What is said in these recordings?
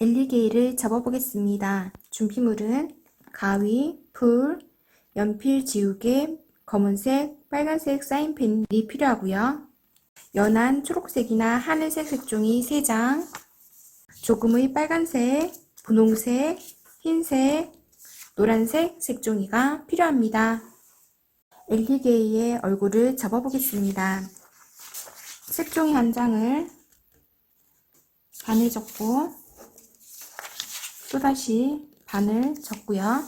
엘리게이를 접어보겠습니다. 준비물은 가위, 풀, 연필 지우개, 검은색, 빨간색 사인펜이 필요하고요. 연한 초록색이나 하늘색 색종이 3장, 조금의 빨간색, 분홍색, 흰색, 노란색 색종이가 필요합니다. 엘리게이의 얼굴을 접어보겠습니다. 색종이 한 장을 반을 접고 또다시 반을 접고요.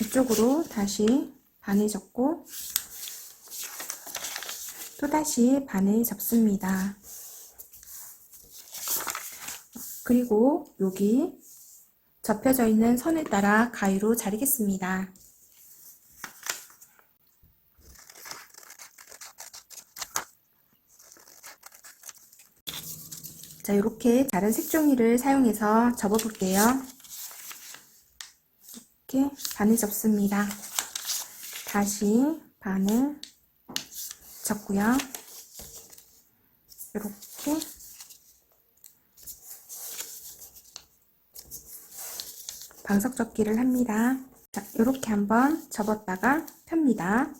이쪽으로 다시 반을 접고 또다시 반을 접습니다. 그리고 여기 접혀져 있는 선을 따라 가위로 자르겠습니다. 자, 이렇게 자른 색종이를 사용해서 접어볼게요. 이렇게 반을 접습니다. 다시 반을 접고요. 이렇게 방석 접기를 합니다. 자, 이렇게 한번 접었다가 펴니다.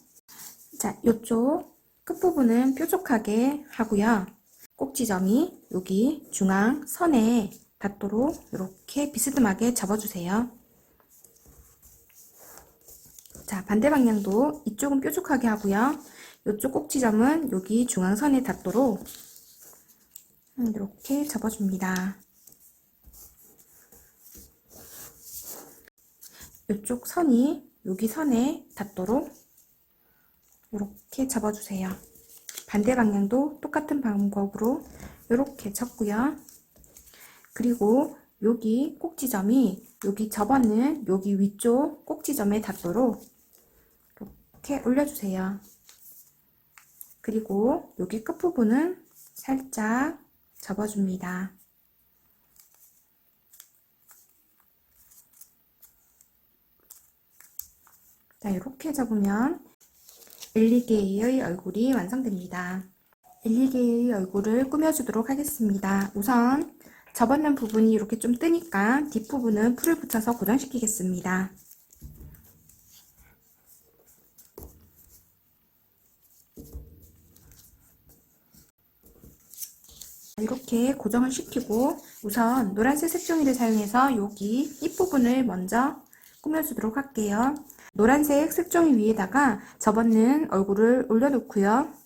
자, 이쪽 끝부분은 뾰족하게 하고요. 꼭지점이 여기 중앙 선에 닿도록 이렇게 비스듬하게 접어주세요. 자, 반대 방향도 이쪽은 뾰족하게 하고요. 이쪽 꼭지점은 여기 중앙선에 닿도록 이렇게 접어줍니다. 이쪽 선이 여기 선에 닿도록 이렇게 접어주세요. 반대 방향도 똑같은 방법으로 이렇게 접고요. 그리고 여기 꼭지점이 여기 접었는 여기 위쪽 꼭지점에 닿도록 이렇게 올려주세요. 그리고 여기 끝부분은 살짝 접어줍니다. 자, 이렇게 접으면 엘리게이의 얼굴이 완성됩니다. 엘리게이의 얼굴을 꾸며주도록 하겠습니다. 우선 접었는 부분이 이렇게 좀 뜨니까 뒷부분은 풀을 붙여서 고정시키겠습니다. 이렇게 고정을 시키고 우선 노란색 색종이를 사용해서 여기 잎부분을 먼저 꾸며주도록 할게요. 노란색 색종이 위에다가 접었는 얼굴을 올려놓고요.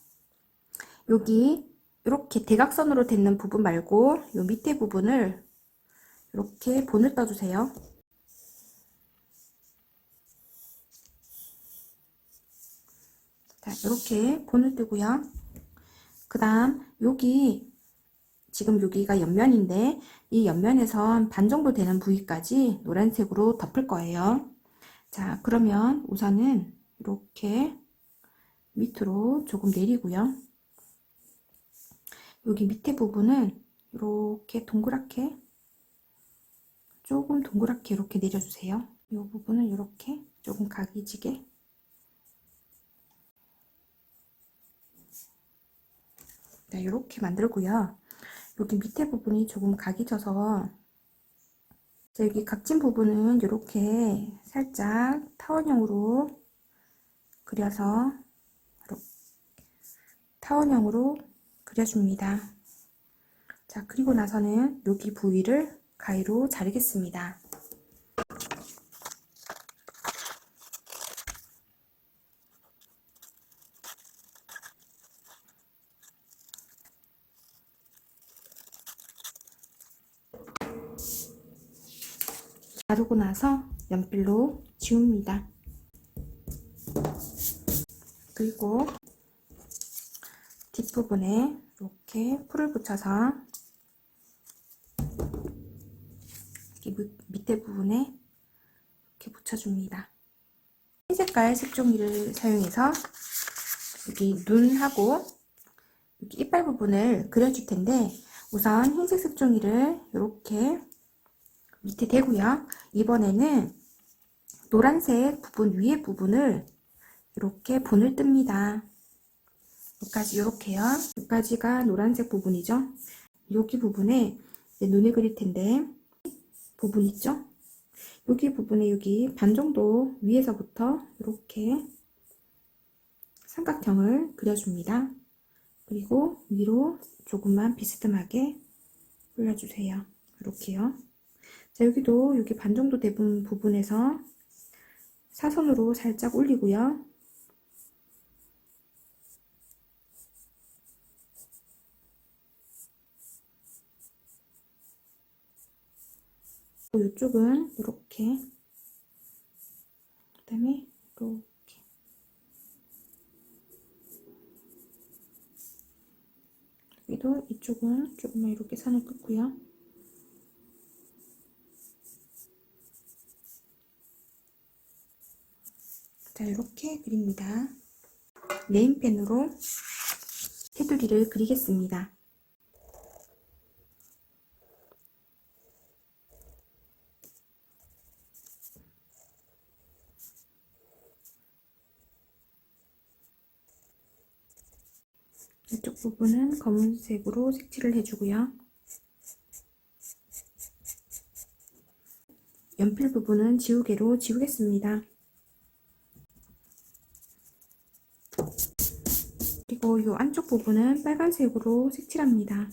여기 이렇게 대각선으로 닿는 부분 말고 요 밑에 부분을 이렇게 본을 떠주세요. 자, 이렇게 본을 뜨고요. 그 다음 여기 지금 여기가 옆면인데 이 옆면에서 반 정도 되는 부위까지 노란색으로 덮을 거예요. 자, 그러면 우선은 이렇게 밑으로 조금 내리고요. 여기 밑에 부분은 이렇게 동그랗게 조금 동그랗게 이렇게 내려주세요. 이 부분은 이렇게 조금 각이 지게 자, 이렇게 만들고요. 여기 밑에 부분이 조금 각이 져서 자, 여기 각진 부분은 이렇게 살짝 타원형으로 그려서 타원형으로 그려줍니다. 자, 그리고 나서는 여기 부위를 가위로 자르겠습니다. 자르고 나서 연필로 지웁니다. 그리고 뒷 부분에 이렇게 풀을 붙여서 밑에 부분에 이렇게 붙여줍니다. 흰 색깔 색종이를 사용해서 여기 눈하고 여기 이빨 부분을 그려줄 텐데 우선 흰색 색종이를 이렇게 밑에 대고요. 이번에는 노란색 부분 위에 부분을 이렇게 본을 뜹니다. 여기까지 이렇게요. 여기까지가 노란색 부분이죠. 여기 부분에 눈을 그릴 텐데 부분 있죠? 여기 부분에 여기 반 정도 위에서부터 이렇게 삼각형을 그려줍니다. 그리고 위로 조금만 비스듬하게 올려주세요. 이렇게요. 자, 여기도 여기 반 정도 대분 부분에서 사선으로 살짝 올리고요. 이쪽은 이렇게 그다음에 이렇게 여기도 이쪽은 조금만 이렇게 선을 긋고요. 자 이렇게 그립니다. 네임펜으로 테두리를 그리겠습니다. 이쪽 부분은 검은색으로 색칠을 해주고요. 연필 부분은 지우개로 지우겠습니다. 그리고 이 안쪽 부분은 빨간색으로 색칠합니다.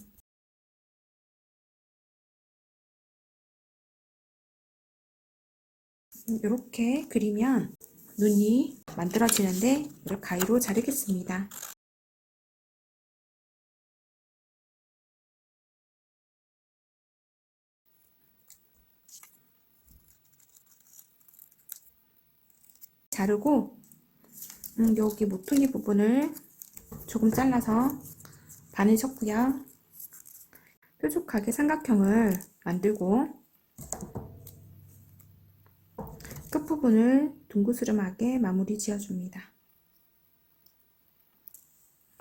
이렇게 그리면 눈이 만들어지는데 이를 가위로 자르겠습니다. 자르고 음, 여기 모퉁이 부분을 조금 잘라서 반을 쳤고요. 뾰족하게 삼각형을 만들고 끝부분을 둥그스름하게 마무리 지어줍니다.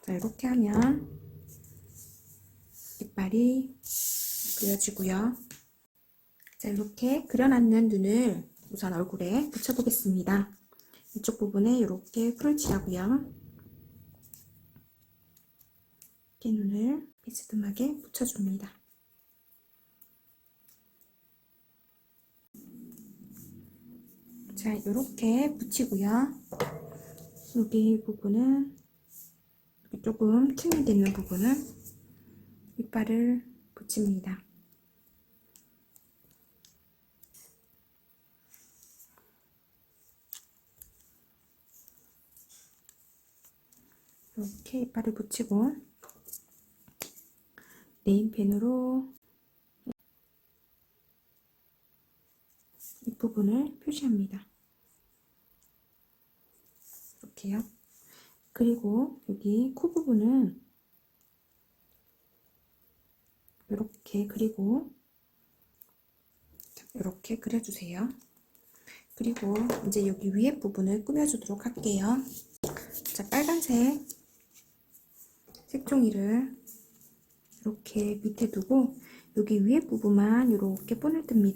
자, 이렇게 하면 이빨이 그려지고요. 자, 이렇게 그려놨는 눈을 우선 얼굴에 붙여보겠습니다. 이쪽 부분에 이렇게 풀을 칠하고요. 이렇게 눈을 비스듬하게 붙여줍니다. 자, 이렇게 붙이고요. 여기 부분은 조금 층이 되는 부분은 이빨을 붙입니다. 이렇게 이빨을 붙이고 네임펜으로 이 부분을 표시합니다. 이렇게요. 그리고 여기 코 부분은 이렇게 그리고 이렇게 그려주세요. 그리고 이제 여기 위에 부분을 꾸며주도록 할게요. 자, 빨간색 색종이를 이렇게 밑에 두고 여기 위에 부분만 이렇게 본을 뜹니다.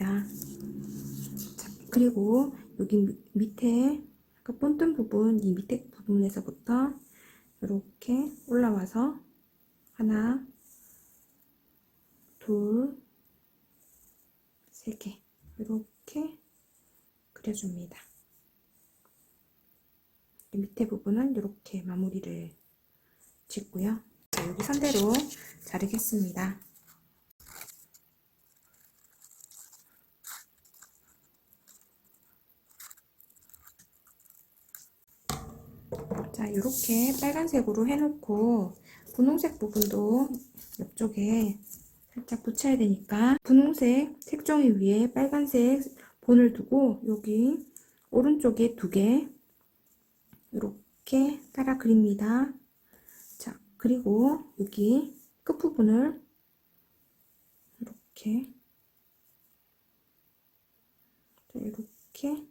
자, 그리고 여기 밑에 그 본뜬 부분 이 밑에 부분에서부터 이렇게 올라와서 하나 둘세 개 이렇게 그려줍니다. 밑에 부분은 이렇게 마무리를 짓고요. 자, 여기 선대로 자르겠습니다. 자, 이렇게 빨간색으로 해놓고 분홍색 부분도 옆쪽에 살짝 붙여야 되니까 분홍색 색종이 위에 빨간색 본을 두고 여기 오른쪽에 두 개 이렇게 따라 그립니다. 자, 그리고 여기 끝부분을 이렇게 이렇게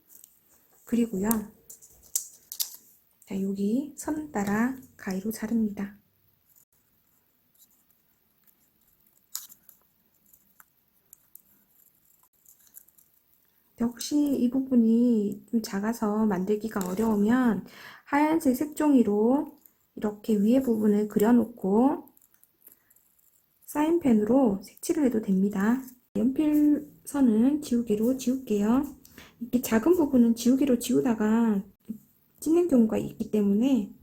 그리고요. 자, 여기 선 따라 가위로 자릅니다. 혹시 이 부분이 좀 작아서 만들기가 어려우면 하얀색 색종이로 이렇게 위에 부분을 그려놓고 사인펜으로 색칠을 해도 됩니다. 연필선은 지우개로 지울게요. 이렇게 작은 부분은 지우개로 지우다가 찢는 경우가 있기 때문에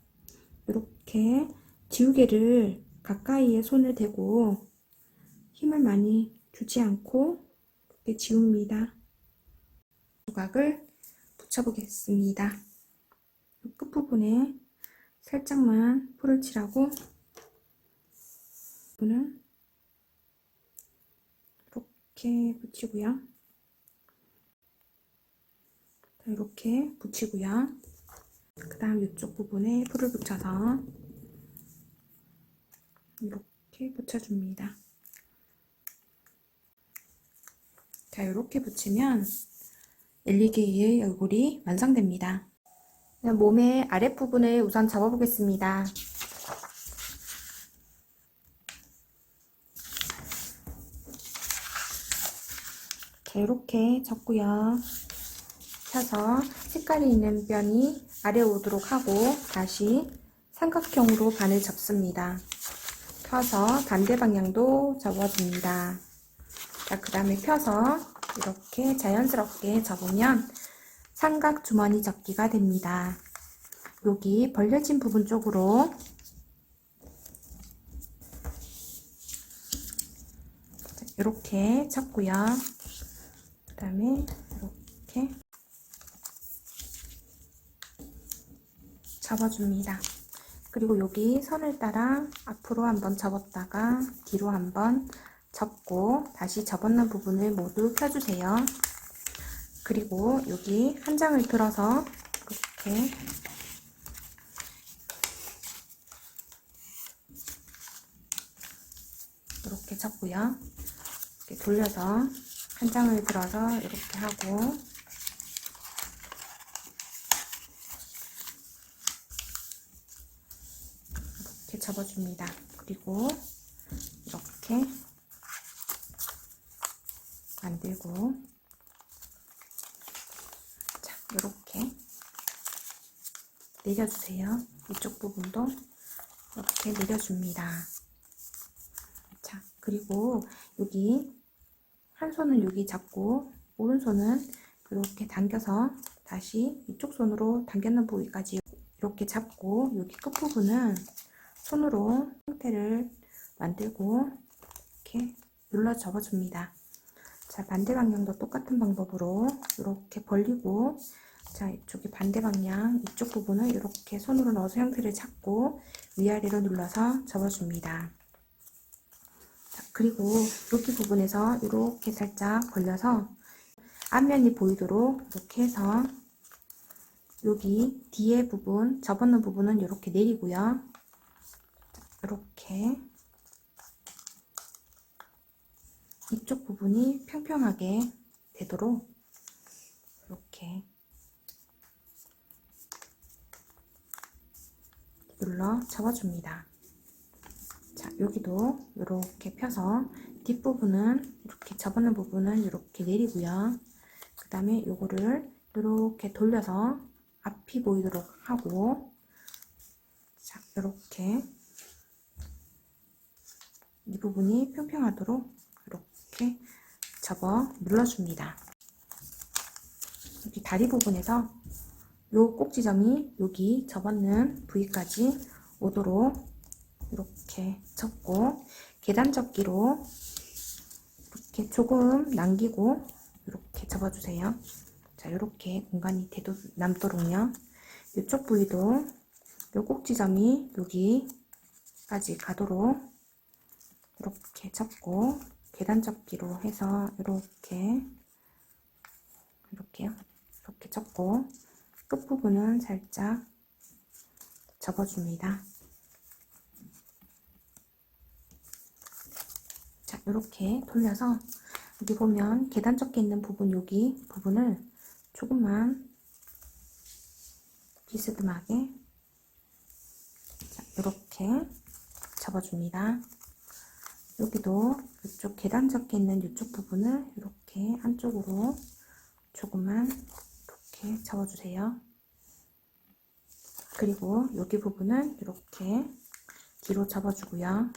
이렇게 지우개를 가까이에 손을 대고 힘을 많이 주지 않고 이렇게 지웁니다. 조각을 붙여보겠습니다. 끝부분에 살짝만 풀을 칠하고 부분은 이렇게 붙이고요. 자, 이렇게 붙이고요. 그 다음 이쪽 부분에 풀을 붙여서 이렇게 붙여줍니다. 자, 이렇게 붙이면 엘리게이의 얼굴이 완성됩니다. 몸의 아랫부분을 우선 접어보겠습니다. 자, 이렇게 접고요. 펴서 색깔이 있는 면이 아래 오도록 하고 다시 삼각형으로 반을 접습니다. 펴서 반대 방향도 접어줍니다. 자, 그 다음에 펴서 이렇게 자연스럽게 접으면 삼각 주머니 접기가 됩니다. 여기 벌려진 부분 쪽으로 이렇게 접고요. 그 다음에 이렇게 접어줍니다. 그리고 여기 선을 따라 앞으로 한번 접었다가 뒤로 한번 접고 다시 접었는 부분을 모두 펴주세요. 그리고 여기 한 장을 들어서 이렇게 이렇게 접고요. 이렇게 돌려서 한 장을 들어서 이렇게 하고 이렇게 접어줍니다. 그리고 이렇게 만들고 자 이렇게 내려주세요. 이쪽 부분도 이렇게 내려줍니다. 자 그리고 여기 한 손은 여기 잡고 오른손은 이렇게 당겨서 다시 이쪽 손으로 당겼는 부위까지 이렇게 잡고 여기 끝부분은 손으로 형태를 만들고 이렇게 눌러 접어줍니다. 자, 반대 방향도 똑같은 방법으로 이렇게 벌리고 자, 이쪽이 반대 방향 이쪽 부분을 이렇게 손으로 넣어서 형태를 잡고 위아래로 눌러서 접어줍니다. 자, 그리고 여기 부분에서 이렇게 살짝 벌려서 앞면이 보이도록 이렇게 해서 여기 뒤에 부분, 접었는 부분은 이렇게 내리고요. 이렇게 이쪽 부분이 평평하게 되도록 이렇게 눌러 잡아줍니다. 자, 여기도 이렇게 펴서 뒷부분은 이렇게 접었는 부분은 이렇게 내리고요. 그 다음에 요거를 이렇게 돌려서 앞이 보이도록 하고 자, 이렇게 이 부분이 평평하도록 이렇게 접어 눌러줍니다. 여기 다리 부분에서 요 꼭지점이 여기 접었는 부위까지 오도록 이렇게 접고 계단 접기로 이렇게 조금 남기고 이렇게 접어주세요. 자, 이렇게 공간이 되도 남도록요. 이쪽 부위도 요 꼭지점이 여기까지 가도록 이렇게 접고 계단 접기로 해서 이렇게 이렇게요. 이렇게 접고 끝부분은 살짝 접어줍니다. 자, 이렇게 돌려서 여기 보면 계단 접기 있는 부분 여기 부분을 조금만 비스듬하게 자, 이렇게 접어줍니다. 여기도 이쪽 계단 접기 있는 이쪽 부분을 이렇게 안쪽으로 조금만 이렇게 접어주세요. 그리고 여기 부분은 이렇게 뒤로 접어주고요.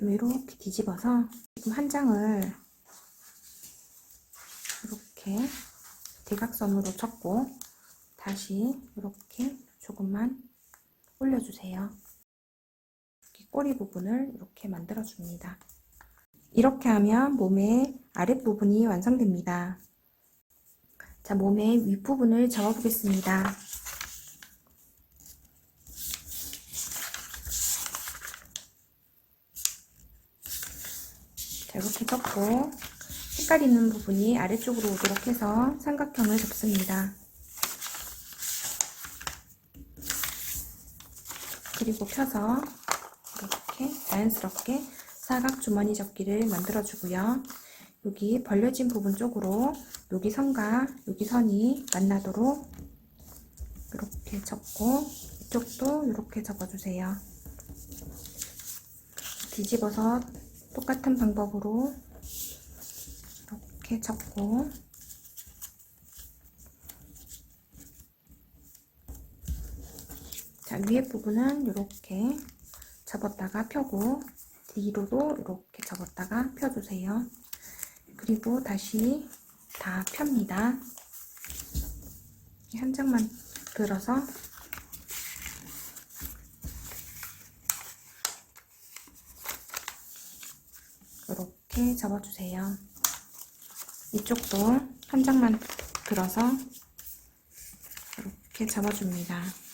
이렇게 뒤집어서 지금 한 장을 이렇게 대각선으로 접고 다시 이렇게 조금만 올려주세요. 꼬리 부분을 이렇게 만들어 줍니다. 이렇게 하면 몸의 아랫부분이 완성됩니다. 자, 몸의 윗부분을 접어보겠습니다. 자, 이렇게 접고 색깔 있는 부분이 아래쪽으로 오도록 해서 삼각형을 접습니다. 그리고 펴서 자연스럽게 사각 주머니 접기를 만들어 주고요. 여기 벌려진 부분 쪽으로 여기 선과 여기 선이 만나도록 이렇게 접고 이쪽도 이렇게 접어주세요. 뒤집어서 똑같은 방법으로 이렇게 접고 자 위에 부분은 이렇게 접었다가 펴고 뒤로도 이렇게 접었다가 펴주세요. 그리고 다시 다 펴니다. 한 장만 들어서 이렇게 접어주세요. 이쪽도 한 장만 들어서 이렇게 접어줍니다.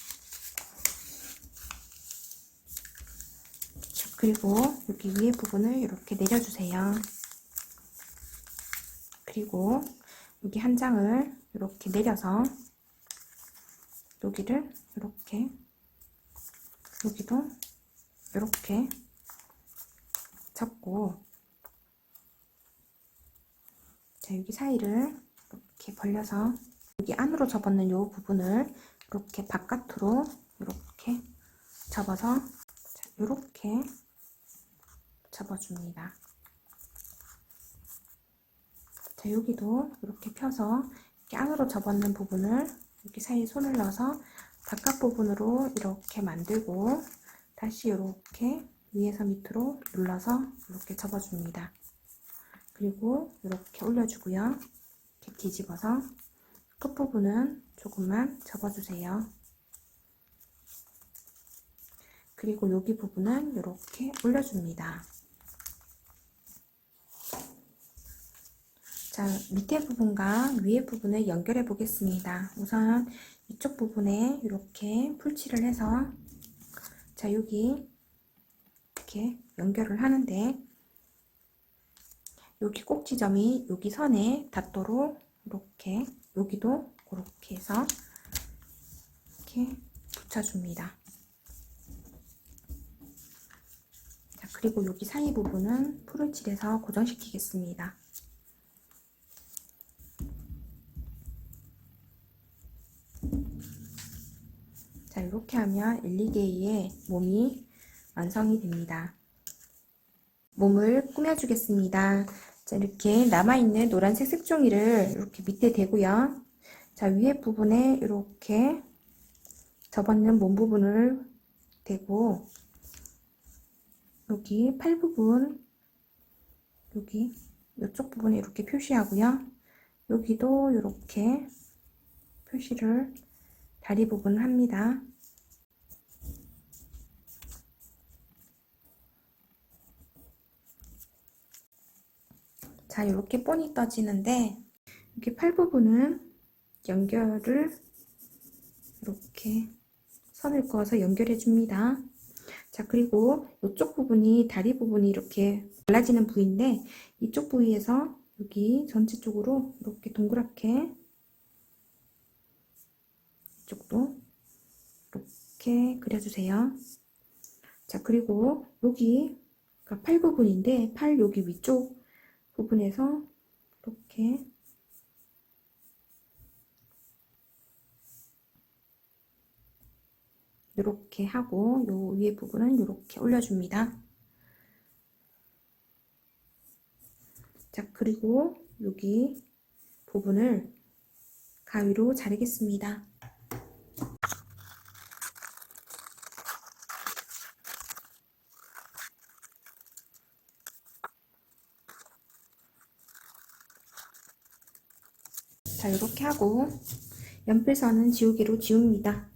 그리고 여기 위에 부분을 이렇게 내려주세요. 그리고 여기 한 장을 이렇게 내려서 여기를 이렇게 여기도 이렇게 접고 자 여기 사이를 이렇게 벌려서 여기 안으로 접었는 이 부분을 이렇게 바깥으로 이렇게 접어서 자, 이렇게 접어줍니다. 자, 여기도 이렇게 펴서 이렇게 안으로 접었는 부분을 여기 사이에 손을 넣어서 바깥 부분으로 이렇게 만들고 다시 이렇게 위에서 밑으로 눌러서 이렇게 접어줍니다. 그리고 이렇게 올려주고요. 이렇게 뒤집어서 끝부분은 조금만 접어주세요. 그리고 여기 부분은 이렇게 올려줍니다. 자, 밑에 부분과 위에 부분을 연결해 보겠습니다. 우선 이쪽 부분에 이렇게 풀칠을 해서 자, 여기 이렇게 연결을 하는데 여기 꼭 지점이 여기 선에 닿도록 이렇게 여기도 그렇게 해서 이렇게 붙여줍니다. 자, 그리고 여기 사이 부분은 풀을 칠해서 고정시키겠습니다. 이렇게 하면 엘리게이의 몸이 완성이 됩니다. 몸을 꾸며주겠습니다. 자, 이렇게 남아있는 노란색 색종이를 이렇게 밑에 대고요. 자, 위에 부분에 이렇게 접었는 몸 부분을 대고, 여기 팔 부분, 여기, 이쪽 부분에 이렇게 표시하고요. 여기도 이렇게 표시를 다리 부분을 합니다. 자, 이렇게 뻔히 떠지는데 이렇게 팔 부분은 연결을 이렇게 선을 그어서 연결해 줍니다. 자, 그리고 이쪽 부분이 다리 부분이 이렇게 갈라지는 부위인데 이쪽 부위에서 여기 전체 쪽으로 이렇게 동그랗게 이쪽도 이렇게 그려주세요. 자, 그리고 여기가 팔 부분인데 팔 여기 위쪽 부분에서 이렇게 이렇게 하고 요 위에 부분은 이렇게 올려줍니다. 자, 그리고 여기 부분을 가위로 자르겠습니다. 자, 이렇게 하고 연필선은 지우개로 지웁니다.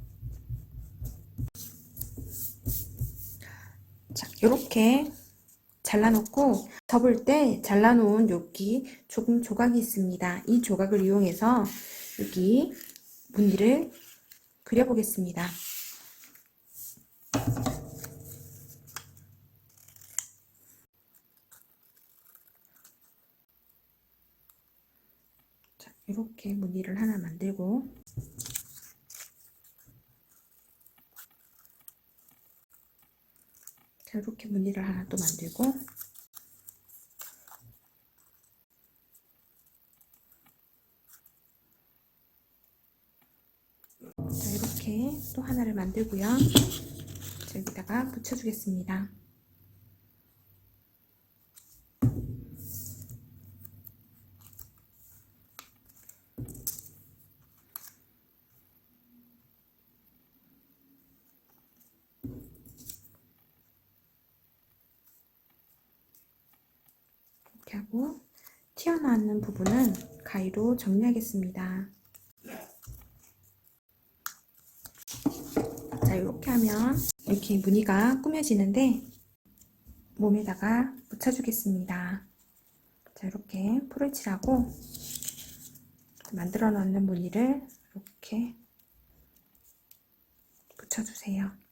자, 이렇게 잘라놓고 접을 때 잘라놓은 여기 조금 조각이 있습니다. 이 조각을 이용해서 여기 무늬를 그려보겠습니다. 자, 이렇게 무늬를 하나 만들고 자, 이렇게 무늬를 하나 또 만들고 자, 이렇게 또 하나를 만들고요. 자, 여기다가 붙여주겠습니다. 하고 튀어나오는 부분은 가위로 정리하겠습니다. 자, 이렇게 하면 이렇게 무늬가 꾸며지는데 몸에다가 붙여주겠습니다. 자, 이렇게 풀을 칠하고 만들어 놓는 무늬를 이렇게 붙여주세요.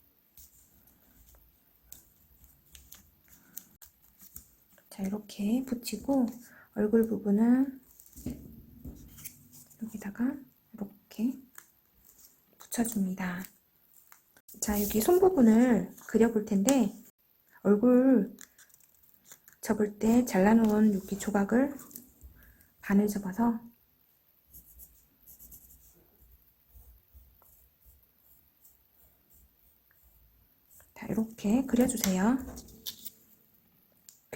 자, 이렇게 붙이고 얼굴 부분은 여기다가 이렇게 붙여줍니다. 자, 여기 손 부분을 그려볼 텐데 얼굴 접을 때 잘라놓은 여기 조각을 반을 접어서 자, 이렇게 그려주세요.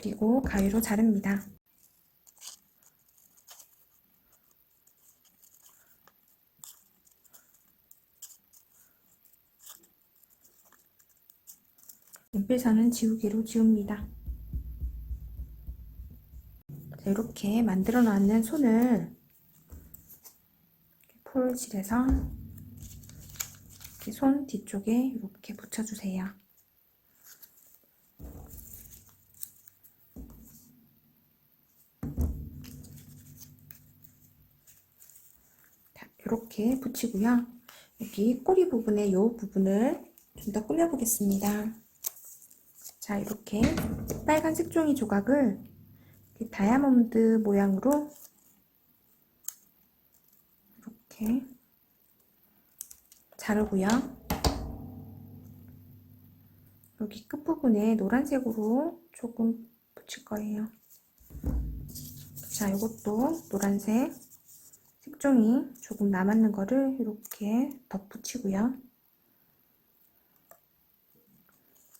그리고 가위로 자릅니다. 연필선은 지우개로 지웁니다. 자, 이렇게 만들어 놨는 손을 폴실에서 손 뒤쪽에 이렇게 붙여주세요. 이렇게 붙이고요. 여기 꼬리 부분에 이 부분을 좀 더 꾸며보겠습니다. 자, 이렇게 빨간 색 종이 조각을 다이아몬드 모양으로 이렇게 자르고요. 여기 끝부분에 노란색으로 조금 붙일 거예요. 자, 이것도 노란색 색종이 조금 남았는 거를 이렇게 덧붙이고요.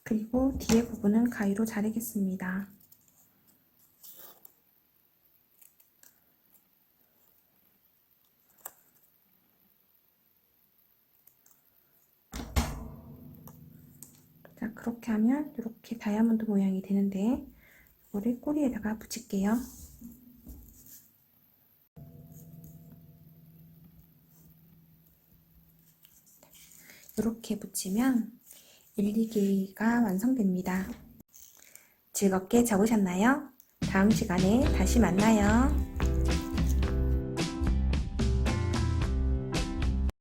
그리고 뒤에 부분은 가위로 자르겠습니다. 자, 그렇게 하면 이렇게 다이아몬드 모양이 되는데 이거를 꼬리에다가 붙일게요. 이렇게 붙이면 1, 2기가 완성됩니다. 즐겁게 접으셨나요? 다음 시간에 다시 만나요.